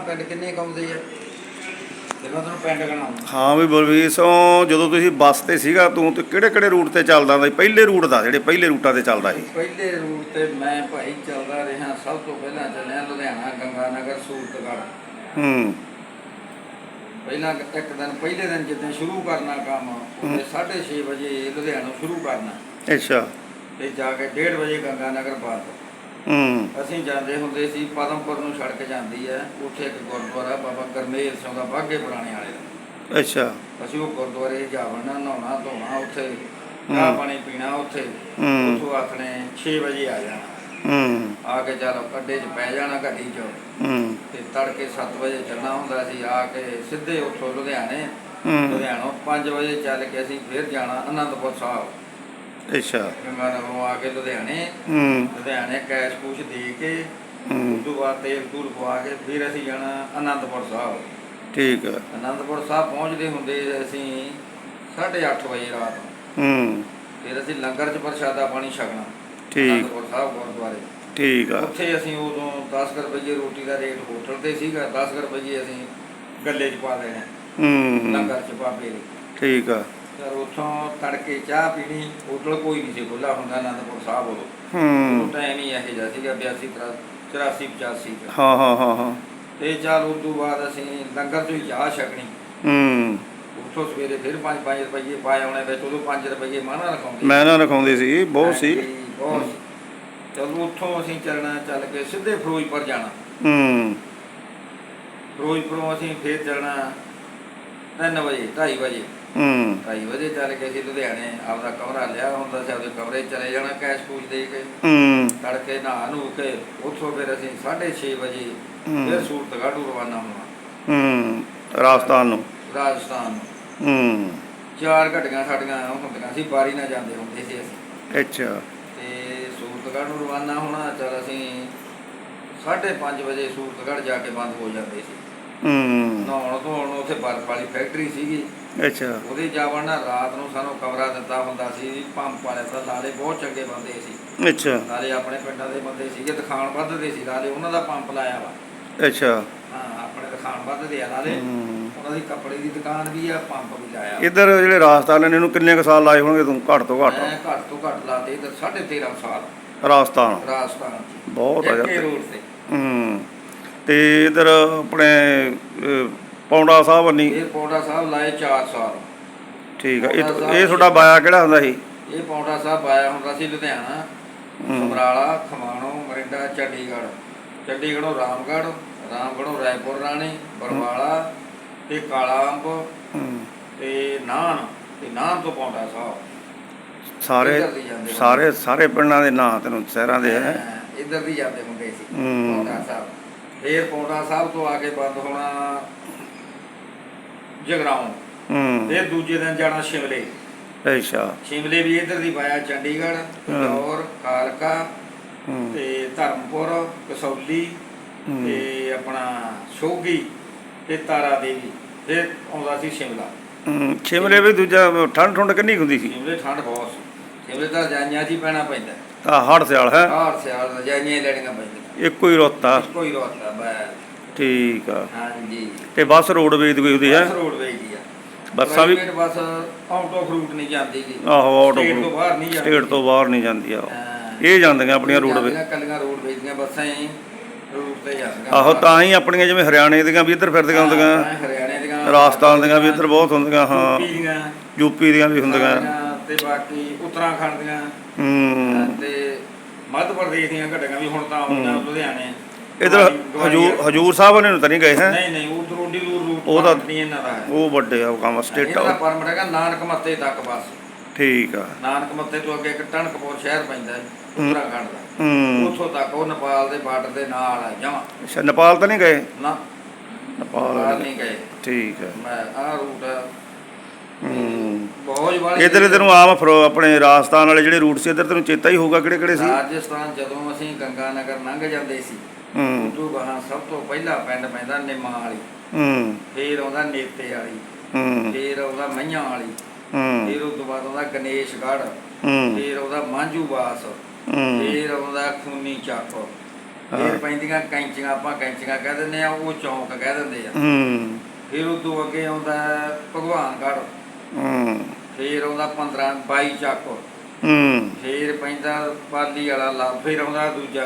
ਪਿੰਡ ਕਿੰਨੇ ਕਮਾਉਂਦੇ ਆ? ਜਿੰਨਾ ਤੁਹਾਨੂੰ ਪਿੰਡ ਗਣਾਉਂਦਾ ਹਾਂ ਵੀ ਬਲਵੀਰ ਸਿੰਘ ਜਦੋਂ ਤੁਸੀਂ ਬੱਸ ਤੇ ਸੀਗਾ ਤੂੰ ਤੇ ਕਿਹੜੇ ਕਿਹੜੇ ਰੂਟ ਤੇ ਚੱਲਦਾ ਹੁੰਦਾ ਸੀ? ਪਹਿਲੇ ਰੂਟ ਦਾ ਜਿਹੜੇ ਪਹਿਲੇ ਰੂਟਾਂ ਤੇ ਚੱਲਦਾ ਸੀ। ਪਹਿਲੇ ਰੂਟ ਤੇ ਮੈਂ ਭਾਈ ਚੱਲਦਾ ਰਿਹਾ ਸਭ ਤੋਂ ਪਹਿਲਾਂ ਚੱਲਿਆ ਲੁਧਿਆਣਾ ਗੰਗਾਨਗਰ ਸੂਰਤਗੜ੍ਹ। ਹੂੰ। ਪਹਿਲਾਂ ਇੱਕ ਦਿਨ ਪਹਿਲੇ ਦਿਨ ਜਿੱਦਾਂ ਸ਼ੁਰੂ ਕਰਨਾ ਕੰਮ ਉਹਦੇ 6:30 ਵਜੇ ਲੁਧਿਆਣਾ ਸ਼ੁਰੂ ਕਰਨਾ। ਅੱਛਾ। ਤੇ ਜਾ ਕੇ 1:30 ਵਜੇ ਗੰਗਾਨਗਰ ਬੰਦ ਹੂੰ। ਅਸੀਂ ਜਾਂਦੇ ਹੁੰਦੇ ਸੀ ਪਦਮਪੁਰ ਨੂੰ ਸੜਕ ਜਾਂਦੀ ਹੈ। ਉੱਥੇ ਇੱਕ ਗੁਰਦੁਆਰਾ ਬਾਬਾ ਗਰਮੇਲ ਸਿੰਘ ਦਾ ਬਾਗੇ ਪੁਰਾਣੇ ਵਾਲੇ ਦਾ। ਅੱਛਾ। ਅਸੀਂ ਉਹ ਗੁਰਦੁਆਰੇ ਜਾਵਣਾ ਨਹਾਉਣਾ ਧੋਣਾ ਉੱਥੇ ਚਾਹ ਪਾਣੀ ਪੀਣਾ ਉੱਥੇ। ਉੱਥੋਂ ਆਥਣੇ 6 ਵਜੇ ਆ ਜਾਣਾ। ਹੂੰ। ਆ ਕੇ ਚੱਲ ਅੱਡੇ 'ਚ ਪੈ ਜਾਣਾ ਗੱਡੀ 'ਚ। ਹੂੰ। ਤੇ ਤੜਕੇ 7 ਵਜੇ ਚੱਲਣਾ ਹੁੰਦਾ ਸੀ ਆ ਕੇ ਸਿੱਧੇ ਉੱਥੋਂ ਲੁਧਿਆਣੇ। ਲੁਧਿਆਣੋਂ 5 ਵਜੇ ਚੱਲ ਕੇ ਅਸੀਂ ਫਿਰ ਜਾਣਾ ਅਨੰਦਪੁਰ ਸਾਹਿਬ। ਅੱਛਾ। ਗੰਗਾਨਗਰੋਂ ਆ ਕੇ ਲੁਧਿਆਣੇ ਹੂੰ। ਲੁਧਿਆਣੇ ਕੈਸ਼ ਪੂਛ ਦੇ ਕੇ ਹੂੰ। ਤੋਂ ਬਾਅਦ ਤੇਲ ਤੂਲ ਪਵਾ ਕੇ ਫਿਰ ਅਸੀਂ ਜਾਣਾ ਅਨੰਦਪੁਰ ਸਾਹਿਬ। ਠੀਕ ਆ। ਅਨੰਦਪੁਰ ਸਾਹਿਬ ਪਹੁੰਚਦੇ ਹੁੰਦੇ ਅਸੀਂ 8:30 ਵਜੇ ਰਾਤ ਨੂੰ। ਹੂੰ। ਫਿਰ ਅਸੀਂ ਲੰਗਰ 'ਚ ਪ੍ਰਸ਼ਾਦਾ ਪਾਣੀ ਛਕਣਾ ਠੀਕ। ਅਨੰਦਪੁਰ ਸਾਹਿਬ ਗੁਰਦੁਆਰੇ। ਠੀਕ ਆ। ਉੱਥੇ ਅਸੀਂ ਉਦੋਂ 10 ਕੁ ਰੁਪਏ ਰੋਟੀ ਦਾ ਰੇਟ ਹੋਟਲ ਤੇ ਸੀਗਾ 10 ਕੁ ਰੁਪਏ ਅਸੀਂ ਗੱਲੇ 'ਚ ਪਾ ਦੇਣੇ ਹੂੰ। ਲੰਗਰ 'ਚ ਬਾਬੇ ਦੇ ਠੀਕ ਆ। ਫਿਰ ਉੱਥੋਂ ਤੜਕੇ ਚਾਹ ਪੀਣੀ ਹੋਟਲ ਕੋਈ ਨਹੀਂ ਸੀ ਖੁੱਲਾ ਹੁੰਦਾ ਅਨੰਦਪੁਰ ਸਾਹਿਬ ਉਦੋਂ। ਹੂੰ। ਉਹ ਟਾਈਮ ਹੀ ਇਹੋ ਜਿਹਾ ਸੀਗਾ 82 84 85 ਚ ਹਾਂ ਹਾਂ ਹਾਂ ਹਾਂ। ਤੇ ਚੱਲ ਉਸ ਤੋਂ ਬਾਅਦ ਅਸੀਂ ਲੰਗਰ 'ਚੋਂ ਹੀ ਚਾਹ ਛਕਣੀ। ਹੂੰ। ਉੱਥੋਂ ਸਵੇਰੇ ਫਿਰ 5-5 ਰੁਪਏ ਪਾਏ ਆਉਣੇ ਵਿੱਚ ਉਦੋਂ 5 ਰੁਪਏ ਮਾਣਾ ਰਖਾਉਂਦੇ। ਮੈਂ ਨਾ ਰਖਾਉਂਦੇ ਸੀ ਬਹੁਤ ਸੀ। ਬਹੁਤ ਸੀ। ਚਲੋ ਉੱਥੋਂ ਅਸੀਂ ਚੱਲਣਾ ਚੱਲ ਕੇ ਸਿੱਧੇ ਫਿਰੋਜ਼ਪੁਰ ਜਾਣਾ। ਹੂੰ। ਫਿਰੋਜ਼ਪੁਰੋਂ ਅਸੀਂ ਫੇਰ ਚੱਲਣਾ 3 ਵਜੇ 2:30 ਵਜੇ। ਹੂੰ। 2:30 ਵਜੇ ਚੱਲ ਕੇ ਅਸੀਂ ਲੁਧਿਆਣੇ ਆਪਦਾ ਕਮਰਾ ਲਿਆ ਹੁੰਦਾ ਸੀ ਆਪਦੇ ਕਮਰੇ 'ਚ ਚਲੇ ਜਾਣਾ ਕੈਸ਼ ਪੂਛ ਦੇ ਕੇ। ਹੂੰ। ਤੜਕੇ ਨਹਾ ਨੂੰ ਕੇ ਉੱਥੋਂ ਫਿਰ ਅਸੀਂ 6:30 ਵਜੇ ਫਿਰ ਹੂੰ ਸੂਰਤਗੜ੍ਹ ਨੂੰ ਰਵਾਨਾ ਹੋਣਾ। ਹੂੰ ਰਾਜਸਥਾਨ ਨੂੰ। ਰਾਜਸਥਾਨ ਨੂੰ। ਹੂੰ। ਚਾਰ ਘਟੀਆਂ ਸਾਡੀਆਂ ਹੁੰਦੀਆਂ ਸੀ ਬਾਰੀ ਨਾਲ ਜਾਂਦੇ ਹੁੰਦੇ ਸੀ ਅਸੀਂ। ਅੱਛਾ। ਤੇ ਸੂਰਤਗੜ੍ਹ ਨੂੰ ਰਵਾਨਾ ਹੋਣਾ ਚਲ ਅਸੀਂ 5:30 ਵਜੇ ਸੂਰਤਗੜ੍ਹ ਜਾ ਕੇ ਬੰਦ ਹੋ ਜਾਂਦੇ ਸੀ। ਹੂੰ। ਨਹਾਉਣ ਧੋਣ ਉੱਥੇ ਬਰਫ ਵਾਲੀ ਫੈਕਟਰੀ ਸੀਗੀ। ਅੱਛਾ। ਉਹਦੇ ਜਾਵਣਾ ਰਾਤ ਨੂੰ ਸਾਨੂੰ ਕਮਰਾ ਦਿੱਤਾ ਹੁੰਦਾ ਸੀ ਪੰਪ ਵਾਲੇ ਦਾ ਲਾਲੇ ਬਹੁਤ ਚੰਗੇ ਬੰਦੇ ਸੀ। ਅੱਛਾ। ਲਾਲੇ ਆਪਣੇ ਪਿੰਡਾਂ ਦੇ ਬੰਦੇ ਸੀਗੇ ਦਿਖਾਣ ਵੱਧਦੇ ਸੀ ਲਾਲੇ ਉਹਨਾਂ ਦਾ ਪੰਪ ਲਾਇਆ ਵਾ। ਅੱਛਾ। ਹਾਂ ਆਪਣੇ ਦਿਖਾਣ ਵੱਧਦੇ ਆ ਲਾਲੇ। ਉਹਨਾਂ ਦੀ ਕੱਪੜੇ ਦੀ ਦੁਕਾਨ ਵੀ ਆ ਪੰਪ ਵੀ ਲਾਇਆ। ਇੱਧਰ ਜਿਹੜੇ ਰਾਜਸਥਾਨ ਨੇ ਇਹਨੂੰ ਕਿੰਨੇ ਕੁ ਸਾਲ ਲਾਏ ਹੋਣਗੇ ਤੂੰ? ਘੱਟ ਤੋਂ ਘੱਟ। ਮੈਂ ਘੱਟ ਤੋਂ ਘੱਟ ਲਾਤੇ ਇਧਰ 13.5 ਸਾਲ। ਰਾਜਸਥਾਨ। ਰਾਜਸਥਾਨ ਬਹੁਤ ਆ ਯਾਰ। ਤੇ। ਹੂੰ। ਤੇ ਇੱਧਰ ਆਪਣੇ ਪੌਂਡਾ ਸਾਹਿਬ ਨਹੀਂ। ਇਹ ਪੌਂਡਾ ਸਾਹਿਬ ਲਾਏ 4 ਸਾਲ। ਠੀਕ ਆ। ਇਹ ਇਹ ਤੁਹਾਡਾ ਬਾਇਆ ਕਿਹੜਾ ਹੁੰਦਾ ਸੀ? ਇਹ ਪੌਂਡਾ ਸਾਹਿਬ ਆਇਆ ਹੁੰਦਾ ਸੀ ਲੁਧਿਆਣਾ। ਸਮਰਾਲਾ ਖਮਾਣੋ ਮਰਿੰਡਾ ਚੰਡੀਗੜ੍ਹ। ਚੰਡੀਗੜ੍ਹੋਂ ਰਾਮਗੜ੍ਹ ਰਾਮਗੜ੍ਹੋਂ ਰਾਏਪੁਰ ਰਾਣੀ ਬਰਵਾਲਾ ਤੇ ਕਾਲਾ ਅੰਬ। ਤੇ ਨਾਨ ਤੇ ਨਾਨ ਤੋਂ ਪੌਂਡਾ ਸਾਹਿਬ। ਸਾਰੇ ਸਾਰੇ ਸਾਰੇ ਪਿੰਡਾਂ ਦੇ ਨਾਂ ਤੈਨੂੰ ਸ਼ਹਿਰਾਂ ਦੇ ਹੈ। ਇੱਧਰ ਦੀ ਜਾਂਦੇ ਹੁੰਦੇ ਸੀ। ਪੌਂਡਾ ਸਾਹਿਬ। ਫੇਰ ਪੌਂਡਾ ਸਾਹਿਬ ਤੋਂ ਆ ਕੇ ਬੰਦ ਹੋਣਾ ਜਗਰਾਉਂ। ਹੂੰ। ਫੇਰ ਦੂਜੇ ਦਿਨ ਜਾਣਾ ਸ਼ਿਮਲੇ। ਅੱਛਾ। ਸ਼ਿਮਲੇ ਵੀ ਇੱਧਰ ਦੀ ਪਾਇਆ ਚੰਡੀਗੜ੍ਹ ਪਿੰਜੌਰ ਕਾਲਕਾ ਹੂੰ। ਤੇ ਧਰਮਪੁਰ ਕਸੌਲੀ ਹੂੰ। ਤੇ ਆਪਣਾ ਸ਼ੋਗੀ ਤੇ ਤਾਰਾ ਦੇਵੀ ਫਿਰ ਆਉਂਦਾ ਸੀ ਸ਼ਿਮਲਾ। ਹੂੰ, ਸ਼ਿਮਲੇ ਵੀ ਦੂਜਾ ਠੰਡ ਠੁੰਡ ਕਿੰਨੀ ਹੁੰਦੀ ਸੀ? ਸ਼ਿਮਲੇ ਠੰਡ ਬਹੁਤ ਸੀ। ਸ਼ਿਮਲੇ ਤਾਂ ਰਜਾਈਆਂ 'ਚ ਹੀ ਪੈਣਾ ਪੈਂਦਾ। ਆ ਹੜ ਸਿਆਲ ਹੈ। ਹਾਰ ਸਿਆਲ ਰਜਾਈਆਂ ਹੀ ਲੈਣੀਆਂ ਪੈਂਦੀਆਂ। ਇੱਕੋ ਹੀ ਰੁੱਤ ਆ। ਕੋਈ ਰੋਤਾ ਬੈ ਠੀਕ ਆ। ਹਾਂਜੀ। ਤੇ ਬੱਸ ਰੋਡਵੇਜ਼ ਦੀ ਹੁੰਦੀ ਹੈ? ਬੱਸ ਰੋਡਵੇਜ ਦੀ ਆ। ਬੱਸਾਂ ਵੀ ਬੱਸ ਆਊਟ ਆਫ ਰੂਟ ਨਹੀਂ ਜਾਂਦੀ ਗੀ ਆਹੋ ਆਊਟ State ਤੋਂ ਬਾਹਰ ਨਹੀਂ ਜਾਂਦੀ। ਸਟੇਟ ਤੋਂ ਬਾਹਰ ਨਹੀਂ ਜਾਂਦੀ ਆ। ਇਹ ਜਾਂਦੀਆਂ ਆਪਣੀਆਂ ਰੋਡਵੇਜ਼। ਕੱਲੀਆਂ ਰੋਡਵੇਜ ਦੀਆਂ ਬੱਸਾਂ ਹੀ ਰੂਟ ਤੇ ਜਾਂਦੀਆਂ। ਆਹੋ ਤਾਂ ਹੀ ਆਪਣੀਆਂ ਜਿਵੇਂ ਹਰਿਆਣੇ ਦੀਆਂ ਵੀ ਇੱਧਰ ਫਿਰਦੀਆਂ ਹੁੰਦੀਆਂ। ਹਰਿਆਣੇ ਦੀਆਂ ਰਾਜਸਥਾਨ ਦੀਆਂ ਵੀ ਇੱਧਰ ਬਹੁਤ ਹੁੰਦੀਆਂ ਹਾਂ। ਯੂਪੀ ਦੀਆਂ। ਵੀ ਹੁੰਦੀਆਂ। ਤੇ ਬਾਕੀ ਉੱਤਰਾਖੰਡ ਦੀਆਂ। ਹੂੰ। ਤੇ ਮੱਧ ਪ੍ਰਦੇਸ਼ ਦੀਆਂ ਘਟੀਆਂ ਵੀ ਹੁਣ ਤਾਂ ਆਉਂਦੀਆਂ ਲੁਧਿਆਣੇ। ਇਧਰ ਹਜੂਰ ਹਜੂਰ ਸਾਹਿਬ ਨੇ ਤਾਂ ਨਹੀਂ ਗਏ ਹੈ? ਨਹੀਂ ਨਹੀਂ ਉਹ ਰੋਡੀ ਦੂਰ ਰੂਟ ਉਹ ਤਾਂ- ਨਹੀਂ ਇਹਨਾਂ ਦਾ ਹੈ। ਉਹ ਵੱਡੇ ਆ ਕੰਮ ਸਟੇਟ ਇਹਨਾਂ ਦਾ ਪਰਮਿਟ ਹੈਗਾ ਨਾਨਕ ਮੱਤੇ ਤੱਕ ਬਸ। ਠੀਕ ਆ। ਨਾਨਕ ਮੱਤੇ ਤੋਂ ਅੱਗੇ ਇੱਕ ਟਣਕਪੁਰ ਸ਼ਹਿਰ ਪੈਂਦਾ ਹੈ। ਉੱਤਰਾਖੰਡ ਦਾ। ਹੂੰ। ਉੱਥੋਂ ਤੱਕ ਉਹ ਨੇਪਾਲ ਦੇ ਬਾਰਡਰ ਦੇ ਨਾਲ ਆ ਜਮਾ। ਅੱਛਾ ਨੇਪਾਲ ਤਾਂ ਨਹੀਂ ਗਏ? ਨਾ। ਨੇਪਾਲ ਬਾਹਰ ਨਹੀਂ ਨਹੀਂ ਗਏ। ਠੀਕ ਆ। ਮੈਂ ਆਹ ਰੂਟ ਹੂੰ। ਬਹੁਤ ਵਾਲੀ ਇਧਰ ਇਧਰ ਨੂੰ ਆਮ ਫਰੋ ਆਪਣੇ ਰਾਜਸਥਾਨ ਵਾਲੇ ਜਿਹੜੇ ਰੂਟ ਸੀ ਇਧਰ ਤੈਨੂੰ ਚੇਤਾ ਹੀ ਹੋਊਗਾ ਕਿਹੜੇ ਕਿਹੜੇ ਸੀ? ਰਾਜਸਥਾਨ ਜਦੋਂ ਅਸੀਂ ਗੰਗਾ ਨਗਰ ਲੰਘ ਜਾਂਦੇ ਸੀ ਹੂੰ। ਉਦੋਂ ਗਾਹਾਂ ਸਭ ਤੋਂ ਪਹਿਲਾ ਪਿੰਡ ਪੈਂਦਾ ਨਿਮਾ ਵਾਲੀ। ਹੂੰ। ਫੇਰ ਆਉਂਦਾ ਨੇਤੇ ਵਾਲੀ। ਹੂੰ। ਫੇਰ ਆਉਂਦਾ ਮਈਆਂ ਵਾਲੀ। ਹੂੰ। ਫੇਰ ਉਸ ਤੋਂ ਬਾਅਦ ਆਉਂਦਾ ਗਣੇਸ਼ਗੜ੍ਹ। ਹੂੰ। ਫੇਰ ਆਉਂਦਾ ਮਾਂਜੂਵਾਸ ਹੂੰ। ਫੇਰ ਆਉਂਦਾ ਖੂਨੀ ਚੱਕ। ਫਿਰ ਪੈਂਦੀਆਂ ਕੈਂਚੀਆਂ ਆਪਾਂ ਕੈਂਚੀਆਂ ਕਹਿ ਦਿੰਦੇ ਆ ਉਹ ਚੌਂਕ ਕਹਿ ਦਿੰਦੇ ਆ। ਹੂੰ। ਫਿਰ ਉਦੋਂ ਅੱਗੇ ਆਉਂਦਾ ਹੈ ਭਗਵਾਨਗੜ੍ਹ। ਹੂੰ। ਫਿਰ ਆਉਂਦਾ 15 22 ਚੱਕ। ਹੂੰ। ਫਿਰ ਪੈਂਦਾ ਪਾਲੀ ਵਾਲਾ ਲਾ ਫਿਰ ਆਉਂਦਾ ਦੂਜਾ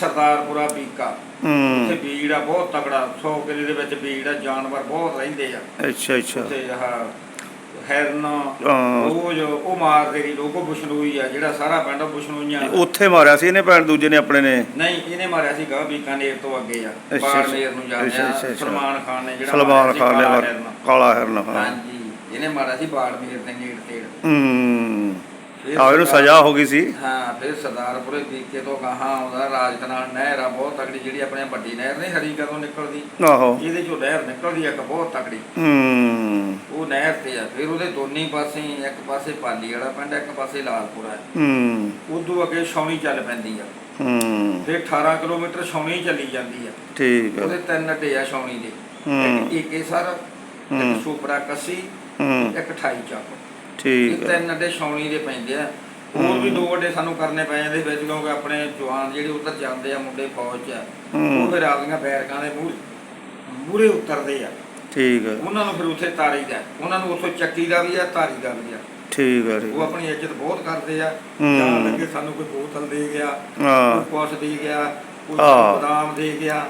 ਸਰਦਾਰਪੁਰਾ ਬੀਕਾ। ਉੱਥੇ ਹੂੰ ਬੀੜ ਆ ਬਹੁਤ ਤਕੜਾ। 100 ਕਿਲੇ ਦੇ ਵਿੱਚ ਬੀੜ ਆ ਜਾਨਵਰ ਬਹੁਤ ਰਹਿੰਦੇ ਆ। ਅੱਛਾ ਅੱਛਾ। ਉੱਥੇ ਆਹ ਹੈਰਨ ਹਾਂ। ਉਹ ਜੋ ਉਹ ਮਾਰਦੇ ਨਹੀਂ ਲੋਕੋ ਬੁਸ਼ਨੋਈ ਆ ਜਿਹੜਾ ਸਾਰਾ ਪਿੰਡ ਬੁਸ਼ਨੋਈਆਂ ਉੱਥੇ ਮਾਰਿਆ ਸੀ ਇਹਨੇ ਭੈਣ ਦੂਜੇ ਨੇ ਆਪਣੇ ਨੇ? ਨਹੀਂ ਇਹਨੇ ਮਾਰਿਆ ਸੀਗਾ ਬੀਕਾਨੇਰ ਤੋਂ ਅੱਗੇ ਆ। ਅੱਛਾ, ਬਾੜਮੇਰ ਨੂੰ ਜਾਂਦੇ ਅੱਛਾ, ਆ ਅੱਛਾ। ਸਲਮਾਨ ਖਾਨ ਨੇ ਜਿਹੜਾ ਸਲਮਾਨ ਮਾਰਿਆ ਸੀ ਖਾਨ ਨੇ ਕਾਲਾ ਮਾਰ- ਹਿਰਨ। ਕਾਲਾ ਹਿਰਨ ਹਾਂ। ਹਾਂਜੀ ਇਹਨੇ ਮਾਰਿਆ ਸੀ ਬਾੜਮੇਰ ਦੇ ਨੇੜ ਤੇ ਹੂੰ। ਫਿਰ ਆ ਇਹਨੂੰ ਸਜ਼ਾ ਹੋ ਗਈ ਸੀ। ਹਾਂ ਫਿਰ ਸਰਦਾਰਪੁਰੇ ਬੀਕੇ ਤੋਂ ਗਾਹਾਂ ਆਉਂਦਾ ਰਾਜਤਨਾਲ ਨਹਿਰ ਆ ਬਹੁਤ ਤਕੜੀ ਜਿਹੜੀ ਆਪਣੇ ਵੱਡੀ ਨਹਿਰ ਨਹੀਂ ਹਰੀ ਕਦੋਂ ਨਿਕਲਦੀ? ਆਹੋ। ਇਹਦੇ ਚੋਂ ਨਹਿਰ ਨਿਕਲਦੀ ਆ ਇੱਕ ਬਹੁਤ ਤਕੜੀ। ਹੂੰ। ਉਹ ਨਹਿਰ ਤੇ ਆ ਫਿਰ ਉਹਦੇ ਦੋਨੀ ਪਾਸੇ ਇੱਕ ਪਾਸੇ ਪਾਲੀ ਵਾਲਾ ਪਿੰਡ ਇੱਕ ਪਾਸੇ ਲਾਲਪੁਰਾ ਹੈ ਹੂੰ। ਉਦੋਂ ਅੱਗੇ ਛਾਉਣੀ ਚੱਲ ਪੈਂਦੀ ਆ। ਹੂੰ। ਫਿਰ 18 ਕਿਲੋਮੀਟਰ ਛਾਉਣੀ ਚੱਲੀ ਜਾਂਦੀ ਆ। ਠੀਕ ਉਹਦੇ ਹੈ ਤਿੰਨ ਅੱਡੇ ਆ ਛਾਉਣੀ ਦੇ। ਹੂੰ। ਇੱਕ ਏਕੇਸਰ ਹੂੰ। ਇੱਕ ਸੁਪਰਾ ਕੱਸੀ ਇੱਕ 28 ਚੱਕ। ਠੀਕ ਹੈ ਤਿੰਨ ਅੱਡੇ ਛਾਉਣੀ ਦੇ ਪੈਂਦੇ ਆ। ਹੋਰ ਵੀ ਦੋ ਅੱਡੇ ਸਾਨੂੰ ਕਰਨੇ ਪੈ ਜਾਂਦੇ ਵਿੱਚ ਕਿਉਂਕਿ ਆਪਣੇ ਜਵਾਨ ਜਿਹੜੇ ਉੱਧਰ ਜਾਂਦੇ ਆ ਮੁੰਡੇ ਫੌਜ 'ਚ ਆ। ਉਹ ਫਿਰ ਆਪਦੀਆਂ ਬੈਰਕਾਂ ਦੇ ਮੂਹਰੇ ਮੂਹਰੇ ਉਤਰਦੇ ਆ। ਠੀਕ ਹੈ ਉਹਨਾਂ ਨੂੰ ਫਿਰ ਉੱਥੇ ਤਾਰੀਦਾ ਉਹਨਾਂ ਨੂੰ ਉੱਥੋਂ ਚੱਕੀ ਦਾ ਵੀ ਆ ਤਾਰੀ ਦਾ ਵੀ ਆ। ਠੀਕ ਹੈ ਉਹ ਆਪਣੀ ਇੱਜ਼ਤ ਬਹੁਤ ਕਰਦੇ ਆ। ਜਾਂ ਲੱਗੇ ਸਾਨੂੰ ਕੋਈ ਬੋਤਲ ਦੇ ਗਿਆ ਹਾਂ। ਕੁਛ ਦੇ ਗਿਆ ਕੋਈ ਬਦਾਮ ਦੇ ਗਿਆ।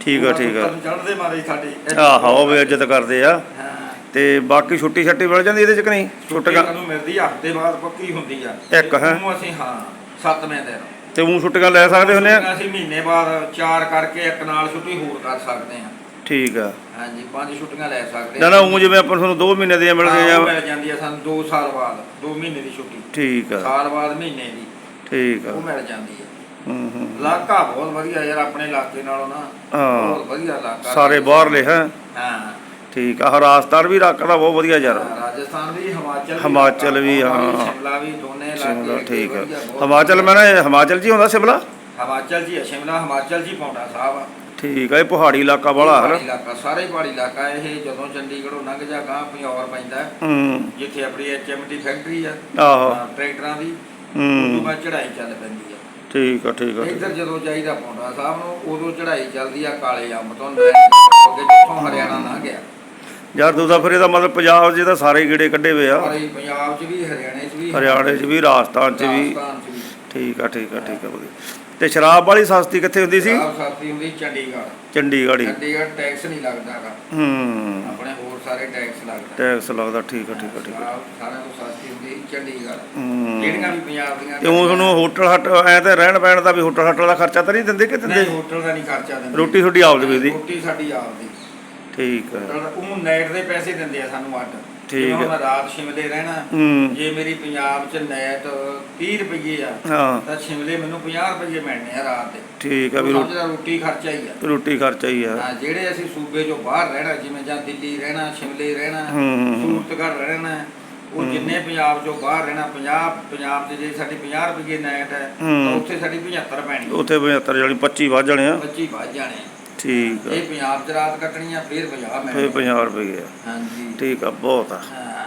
ਠੀਕ ਆ ਠੀਕ ਆ। ਚੜਦੇ ਮਾਰੇ ਸਾਡੀ ਆਹੋ ਉਹ ਵੀ ਇੱਜ਼ਤ ਕਰਦੇ ਆ। ਹਾਂ। ਤੇ ਬਾਕੀ ਛੁੱਟੀ ਛੱਟੀ ਮਿਲ ਜਾਂਦੀ ਇਹਦੇ ਚ ਕਿ ਨਹੀਂ? ਛੁੱਟੀ ਸਾਨੂੰ ਮਿਲਦੀ ਆ ਹਫ਼ਤੇ ਬਾਅਦ ਪੱਕੀ ਹੁੰਦੀ ਆ। ਇੱਕ ਹੈਂ? ਉਹਨੂੰ ਅਸੀਂ ਹਾਂ ਸੱਤਵੇਂ ਦਿਨ। ਤੇ ਉਹ ਛੁੱਟੀਆਂ ਲੈ ਸਕਦੇ ਹੁੰਦੇ ਆ? ਅਸੀਂ ਮਹੀਨੇ ਬਾਅਦ ਚਾਰ ਕਰਕੇ ਇੱਕ ਨਾਲ ਛੁੱਟੀ ਹੋਰ ਕਰ ਸਕਦੇ ਆ। ਠੀਕ ਆ। ਹਾਂਜੀ ਪੰਜ ਛੁੱਟੀਆਂ ਲੈ ਸਕਦੇ ਨਾ ਨਾ ਉਹ ਜਿਵੇਂ ਆਪਾਂ ਨੂੰ ਤੁਹਾਨੂੰ 2 ਮਹੀਨੇ ਦੀਆਂ ਮਿਲ ਹਾਂ, ਉਹ ਗਈਆਂ ਮਿਲ ਜਾਂਦੀ ਆ ਸਾਨੂੰ 2 ਸਾਲ ਬਾਅਦ 2 ਮਹੀਨੇ ਦੀ ਛੁੱਟੀ। ਠੀਕ ਆ। ਸਾਲ ਬਾਅਦ ਮਹੀਨੇ ਦੀ। ਠੀਕ ਆ। ਉਹ ਮਿਲ ਜਾਂਦੀ ਹੈ ਹੂੰ ਹੂੰ। ਇਲਾਕਾ ਬਹੁਤ ਵਧੀਆ ਯਾਰ ਆਪਣੇ ਇਲਾਕੇ ਨਾਲੋਂ ਨਾ। ਹਾਂ। ਬਹੁਤ ਵਧੀਆ ਇਲਾਕਾ। ਸਾਰੇ ਬਾਹਰਲੇ ਹੈ? ਹਾਂ। ਠੀਕ ਆ ਰਾਜਸਥਾਨ ਵੀ ਰੱਖਦਾ ਬਹੁਤ ਵਧੀਆ ਯਾਰ। ਰਾਜਸਥਾਨ ਵੀ ਹਿਮਾਚਲ ਵੀ ਹਿਮਾਚਲ ਵੀ, ਹਾਂ। ਸ਼ਿਮਲਾ ਵੀ ਦੋਨੇ ਸ਼ਿਮਲਾ ਠੀਕ ਆ। ਵਧੀਆ, ਬਹੁਤ ਹਿਮਾਚਲ ਮੈਂ ਨਾ ਇਹ ਹਿਮਾਚਲ ਜੀ ਹੁੰਦਾ ਸ਼ਿਮਲਾ? ਹਿਮਾਚਲ ਜੀ ਹੈ ਸ਼ਿਮਲਾ ਹਿਮਾਚਲ ਜੀ ਪੌਂਡਾ ਸਾਹਿਬ। ਆ ਠੀਕ ਆ ਇਹ ਪਹਾੜੀ ਇਲਾਕਾ ਬੜਾ ਹੈ ਪਹਾੜੀ ਇਲਾਕਾ ਸਾਰੇ ਪਹਾੜੀ ਇਲਾਕਾ ਇਹ ਜਦੋਂ ਚੰਡੀਗੜ੍ਹੋਂ ਲੰਘ ਜਾ ਗਾਂ ਪਿਓਰ ਪੈਂਦਾ। ਹੂੰ। ਜਿੱਥੇ ਆਪਣੀ ਐਚਐਮਟੀ ਫੈਕਟਰੀ ਆ ਆਹੋ। ਟਰੈਕਟਰਾਂ ਦੀ ਹੂੰ। ਬਾਅਦ ਚੜਾਈ ਚੱਲ ਪੈਂਦੀ ਆ। ਠੀਕ ਆ ਠੀਕ ਆ। ਠੀਕ ਇੱਧਰ ਜਦੋਂ ਜਾਈਦਾ ਪੌਂਡਾ ਸਾਹਿਬ ਨੂੰ ਉਦੋਂ ਚੜਾਈ ਚੱਲਦੀ ਆ ਕਾਲੇ ਅੰਬ ਤੋਂ ਨੈਣ ਅੱਗੇ ਜਿੱਥੋਂ ਯਾਰ ਦੂਜਾ ਫਿਰ ਇਹਦਾ ਮਤਲਬ ਪੰਜਾਬ 'ਚ ਤਾਂ ਸਾਰੇ ਗੇੜੇ ਕੱਢੇ ਹੋਏ ਆ। ਸਾਰੇ ਪੰਜਾਬ 'ਚ ਵੀ ਹਰਿਆਣੇ 'ਚ ਵੀ। ਹਰਿਆਣੇ 'ਚ ਵੀ ਰਾਜਸਥਾਨ 'ਚ ਵੀ। ਠੀਕ ਆ ਠੀਕ ਆ ਠੀਕ ਆ ਵਧੀਆ। ਤੇ ਸ਼ਰਾਬ ਵਾਲੀ ਸਸਤੀ ਕਿੱਥੇ ਹੁੰਦੀ ਸੀ? ਆਪ ਸਾਥੀ ਹੁੰਦੀ ਚੰਡੀਗੜ੍ਹ। ਚੰਡੀਗੜ੍ਹ ਹੀ। ਚੰਡੀਗੜ੍ਹ ਟੈਕਸ ਨਹੀਂ ਲੱਗਦਾਗਾ ਹੂੰ। ਆਪਣੇ ਹੋਰ ਸਾਰੇ ਟੈਕਸ ਲੱਗਦਾ। ਟੈਕਸ ਲੱਗਦਾ ਠੀਕ ਆ ਠੀਕ ਆ ਠੀਕ ਆ। ਆਪ ਸਸਤੀ ਹੁੰਦੀ ਚੰਡੀਗੜ੍ਹ। ਜਿਹੜੀਆਂ ਵੀ ਪੰਜਾਬ ਦੀਆਂ ਤੇ ਉਹ ਤੁਹਾਨੂੰ ਹੋਟਲ ਹਟ ਐ ਤੇ ਰਹਿਣ ਬਹਿਣ ਦਾ ਵੀ ਹੋਟਲ ਹਟਲ ਦਾ ਖਰਚਾ ਤਾਂ ਨਹੀਂ ਦਿੰਦੇ ਕਿ ਨਹੀਂ ਦਿੰਦੇ ਹੋਟਲ ਦਾ ਨਹੀਂ ਖਰਚਾ ਦਿੰਦੇ। ਰੋਟੀ ਤੁਹਾਡੀ ਆਪਦੀ ਵੀ ਦੀ ਰੋਟੀ ਸਾਡੀ ਠੀਕ ਹੋਟਲ ਉਹ ਨਾਈਟ ਦੇ ਪੈਸੇ ਦਿੰਦੇ ਆ ਸਾਨੂੰ ਅੱਡ ਠੀਕ ਹੈ। ਹੁਣ ਰਾਤ ਸ਼ਿਮਲੇ ਰਹਿਣਾ ਹੂੰ। ਜੇ ਮੇਰੀ ਪੰਜਾਬ 'ਚ ਨਾਈਟ 30 ਰੁਪਏ ਆ ਹਾਂ। ਤਾਂ ਸ਼ਿਮਲੇ ਮੈਨੂੰ 50 ਰੁਪਏ ਮਿਲਣੇ ਆ ਰਾਤ ਦੇ। ਠੀਕ ਆ ਵੀ ਰੋਟੀ ਖਰਚਾ ਹੀ ਆ। ਰੋਟੀ ਖਰਚਾ ਹੀ ਆ। ਹਾਂ ਜਿਹੜੇ ਅਸੀਂ ਸੂਬੇ ਚੋਂ ਬਾਹਰ ਰਹਿਣਾ ਜਿਵੇਂ ਜਾਂ ਦਿੱਲੀ ਰਹਿਣਾ ਸ਼ਿਮਲੇ ਰਹਿਣਾ ਹੂੰ, ਹੂੰ, ਹੂੰ। ਸੂਰਤਗੜ੍ਹ ਰਹਿਣਾ ਉਹ ਜਿੰਨੇ ਪੰਜਾਬ ਚੋਂ ਬਾਹਰ ਰਹਿਣਾ ਪੰਜਾਬ ਪੰਜਾਬ 'ਚ ਜੇ ਸਾਡੀ 50 ਰੁਪਏ ਨਾਈਟ ਹੈ ਹੂੰ। ਤਾਂ ਉੱਥੇ ਸਾਡੀ 75 ਪੈਣੀ ਉੱਥੇ 75 ਜਾਨੀ 25 ਵੱਧ ਜਾਣੇ ਆ। 25 ਵੱਜ ਜਾਣੇ ਠੀਕ ਆ। ਇਹ ਪੰਜਾਬ 'ਚ ਰਾਤ ਕੱਟਣੀ ਆ ਫਿਰ 50 ਫੇ ਮਿਲਣੇ 50 ਰੁਪਏ ਹਾਂਜੀ। ਠੀਕ ਆ ਬਹੁਤ ਆ। ਹਾਂ।